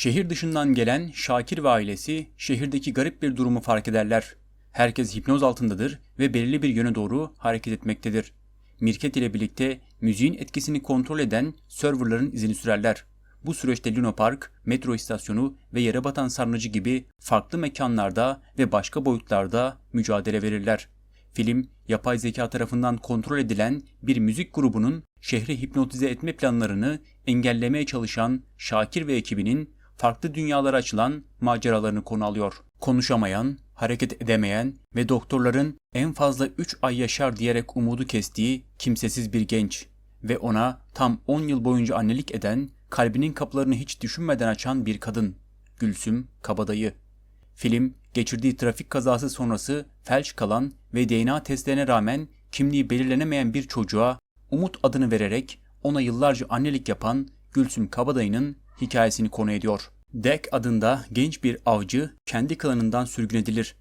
Şehir dışından gelen Şakir ve ailesi şehirdeki garip bir durumu fark ederler. Herkes hipnoz altındadır ve belirli bir yöne doğru hareket etmektedir. Mirket ile birlikte müziğin etkisini kontrol eden serverların izini sürerler. Bu süreçte Luna Park, metro istasyonu ve yere batan sarnıcı gibi farklı mekanlarda ve başka boyutlarda mücadele verirler. Film, yapay zeka tarafından kontrol edilen bir müzik grubunun şehri hipnotize etme planlarını engellemeye çalışan Şakir ve ekibinin farklı dünyalara açılan maceralarını konu alıyor. Konuşamayan, hareket edemeyen ve doktorların en fazla 3 ay yaşar diyerek umudu kestiği kimsesiz bir genç ve ona tam 10 yıl boyunca annelik eden, kalbinin kapılarını hiç düşünmeden açan bir kadın. Gülsüm Kabadayı. Film, geçirdiği trafik kazası sonrası felç kalan ve DNA testlerine rağmen kimliği belirlenemeyen bir çocuğa Umut adını vererek ona yıllarca annelik yapan Gülsüm Kabadayı'nın hikayesini konu ediyor. Dek adında genç bir avcı kendi klanından sürgün edilir.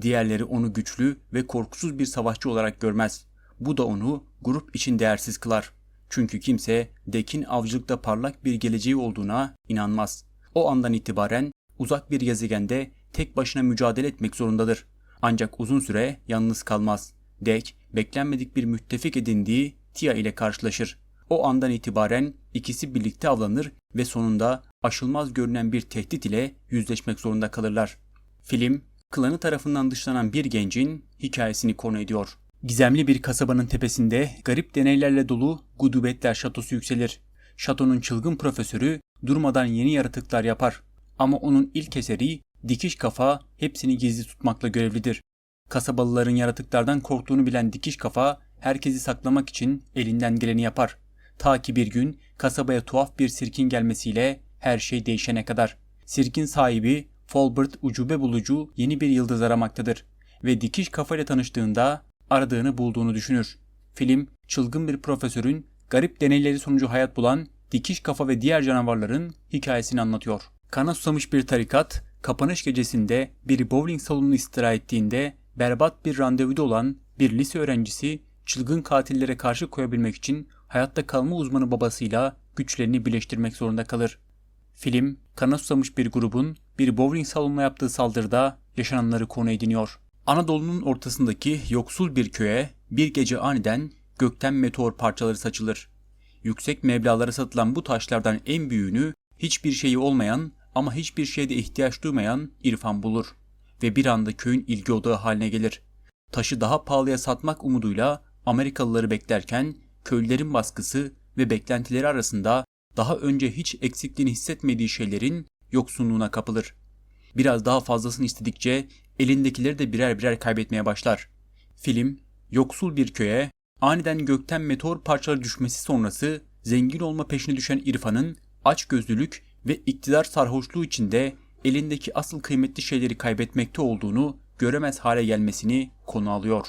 Diğerleri onu güçlü ve korkusuz bir savaşçı olarak görmez. Bu da onu grup için değersiz kılar. Çünkü kimse Dek'in avcılıkta parlak bir geleceği olduğuna inanmaz. O andan itibaren uzak bir gezegende tek başına mücadele etmek zorundadır. Ancak uzun süre yalnız kalmaz. Dek, beklenmedik bir müttefik edindiği Tia ile karşılaşır. O andan itibaren ikisi birlikte avlanır ve sonunda aşılmaz görünen bir tehdit ile yüzleşmek zorunda kalırlar. Film, klanı tarafından dışlanan bir gencin hikayesini konu ediyor. Gizemli bir kasabanın tepesinde garip deneylerle dolu Gudubetler şatosu yükselir. Şatonun çılgın profesörü durmadan yeni yaratıklar yapar. Ama onun ilk eseri dikiş kafa hepsini gizli tutmakla görevlidir. Kasabalıların yaratıklardan korktuğunu bilen dikiş kafa herkesi saklamak için elinden geleni yapar. Ta ki bir gün kasabaya tuhaf bir sirkin gelmesiyle her şey değişene kadar. Sirkin sahibi Folbert ucube bulucu yeni bir yıldız aramaktadır ve dikiş kafayla tanıştığında aradığını bulduğunu düşünür. Film, çılgın bir profesörün garip deneyleri sonucu hayat bulan dikiş kafa ve diğer canavarların hikayesini anlatıyor. Kana susamış bir tarikat, kapanış gecesinde bir bowling salonunu istira ettiğinde berbat bir randevuda olan bir lise öğrencisi çılgın katillere karşı koyabilmek için hayatta kalma uzmanı babasıyla güçlerini birleştirmek zorunda kalır. Film, kana susamış bir grubun bir bowling salonuna yaptığı saldırıda yaşananları konu ediniyor. Anadolu'nun ortasındaki yoksul bir köye bir gece aniden gökten meteor parçaları saçılır. Yüksek meblağlara satılan bu taşlardan en büyüğünü hiçbir şeyi olmayan ama hiçbir şeyde ihtiyaç duymayan İrfan bulur ve bir anda köyün ilgi odağı haline gelir. Taşı daha pahalıya satmak umuduyla Amerikalıları beklerken köylülerin baskısı ve beklentileri arasında daha önce hiç eksikliğini hissetmediği şeylerin yoksunluğuna kapılır. Biraz daha fazlasını istedikçe elindekileri de birer birer kaybetmeye başlar. Film, yoksul bir köye aniden gökten meteor parçaları düşmesi sonrası zengin olma peşine düşen İrfan'ın açgözlülük ve iktidar sarhoşluğu içinde elindeki asıl kıymetli şeyleri kaybetmekte olduğunu göremez hale gelmesini konu alıyor.